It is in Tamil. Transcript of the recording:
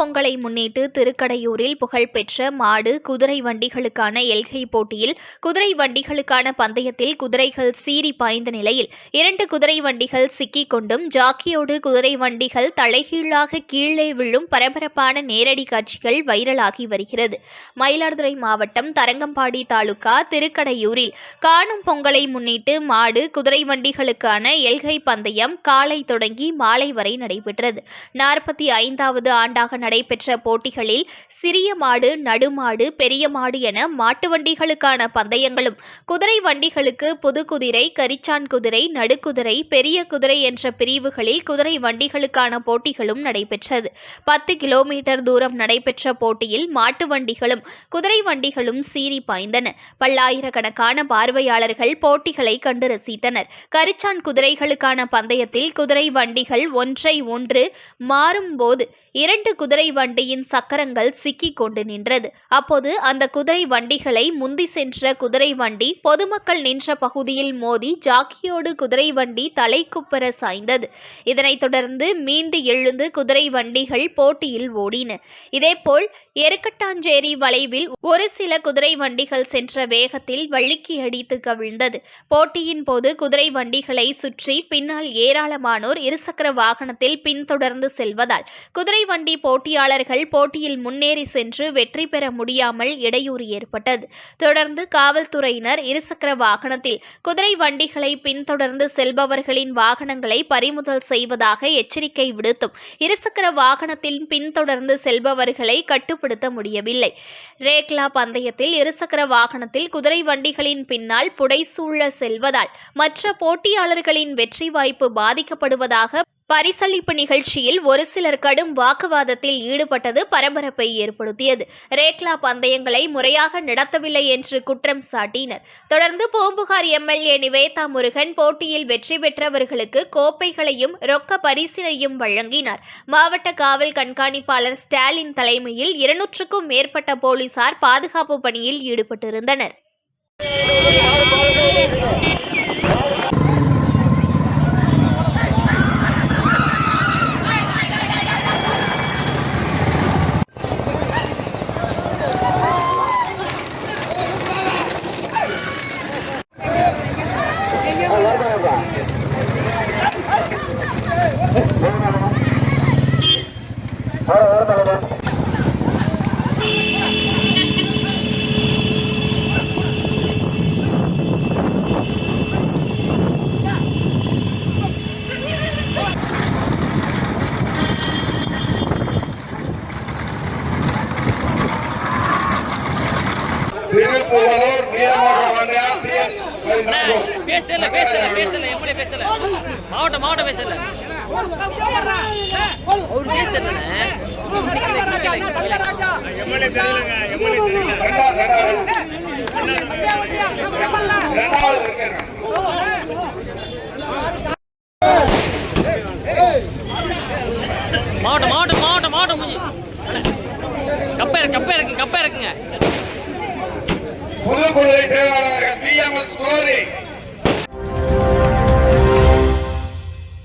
பொங்கலை முன்னிட்டு திருக்கடையூரில் புகழ்பெற்ற மாடு குதிரை வண்டிகளுக்கான எல்கை போட்டியில் குதிரை வண்டிகளுக்கான பந்தயத்தில் குதிரைகள் சீறி பாய்ந்த நிலையில் இரண்டு குதிரை வண்டிகள் சிக்கிக் கொண்டும் ஜாக்கியோடு குதிரை வண்டிகள் தலைகீழாக கீழே விழும் பரபரப்பான நேரடி காட்சிகள் வைரலாகி வருகிறது. மயிலாடுதுறை மாவட்டம் தரங்கம்பாடி தாலுகா திருக்கடையூரில் காணும் பொங்கலை முன்னிட்டு மாடு குதிரை வண்டிகளுக்கான எல்கை பந்தயம் காலை தொடங்கி மாலை வரை நடைபெற்றது. நாற்பத்தி ஐந்தாவது ஆண்டாக நடைபெற்ற போட்டிகளில் சிறிய மாடு நடுமாடு பெரிய மாடு என மாட்டு வண்டிகளுக்கான பந்தயங்களும் குதிரை வண்டிகளுக்கு புது குதிரை கரிச்சான் குதிரை நடுக்குதிரை பெரிய குதிரை என்ற பிரிவுகளில் குதிரை வண்டிகளுக்கான போட்டிகளும் நடைபெற்றது. பத்து கிலோமீட்டர் தூரம் நடைபெற்ற போட்டியில் மாட்டு வண்டிகளும் குதிரை வண்டிகளும் சீறி பாய்ந்தன. பல்லாயிரக்கணக்கான பார்வையாளர்கள் போட்டிகளை கண்டு ரசித்தனர். கரிச்சான் குதிரைகளுக்கான பந்தயத்தில் குதிரை வண்டிகள் ஒன்றை ஒன்று மாறும்போது இரண்டு குதிரை வண்டியின் சக்கரங்கள் சிக்கிக் கொண்டு நின்றது. அப்போது அந்த குதிரை வண்டிகளை முந்தி சென்ற குதிரை வண்டி பொதுமக்கள் நின்ற பகுதியில் மோதி ஜாக்கியோடு குதிரை வண்டி தலைக்குப்பர சாய்ந்தது. இதனைத் தொடர்ந்து மீண்டு எழுந்து குதிரை வண்டிகள் போட்டியில் ஓடின. இதேபோல் எருக்கட்டாஞ்சேரி வளைவில் ஒரு சில குதிரை வண்டிகள் சென்ற வேகத்தில் வழுக்கி அடித்து கவிழ்ந்தது. போட்டியின் போது குதிரை வண்டிகளை சுற்றி பின்னால் ஏராளமானோர் இருசக்கர வாகனத்தில் பின்தொடர்ந்து செல்வதால் குதிரை வண்டி போட்டி போட்டியாளர்கள் போட்டியில் முன்னேறி சென்று வெற்றி பெற முடியாமல் இடையூறு ஏற்பட்டது. தொடர்ந்து காவல்துறையினர் இருசக்கர வாகனத்தில் குதிரை வண்டிகளை பின்தொடர்ந்து செல்பவர்களின் வாகனங்களை பறிமுதல் செய்வதாக எச்சரிக்கை விடுத்தும் இருசக்கர வாகனத்தில் பின்தொடர்ந்து செல்பவர்களை கட்டுப்படுத்த முடியவில்லை. ரேக்லா பந்தயத்தில் இருசக்கர வாகனத்தில் குதிரை வண்டிகளின் பின்னால் புடைசூழ செல்வதால் மற்ற போட்டியாளர்களின் வெற்றி வாய்ப்பு பாதிக்கப்படுவதாக பரிசளிப்பு நிகழ்ச்சியில் ஒரு சிலர் கடும் வாக்குவாதத்தில் ஈடுபட்டது பரபரப்பை ஏற்படுத்தியது. ரேக்லா பந்தயங்களை முறையாக நடத்தவில்லை என்று குற்றம் சாட்டினர். தொடர்ந்து பூம்புகார் எம்எல்ஏ நிவேதா முருகன் போட்டியில் வெற்றி பெற்றவர்களுக்கு கோப்பைகளையும் ரொக்க பரிசினையும் வழங்கினார். மாவட்ட காவல் கண்காணிப்பாளர் ஸ்டாலின் தலைமையில் இருநூற்றுக்கும் மேற்பட்ட போலீசார் பாதுகாப்பு பணியில் ஈடுபட்டிருந்தனர். திருப்புகழூர் பேசல பேசல பேசல எம்எல்ஏ பேசல. மாவட்ட மாவட்ட பேசல. அவர் பேசல. மாவட்டம் மாவட்டம் மாவட்டம் மாவட்டம் மூஞ்சி கப்பை இருக்கு கப்பை இருக்கு கப்பை இருக்குங்க புது குதிரை தேர்வாளர்கள் பிஎம்எஸ் குளோரி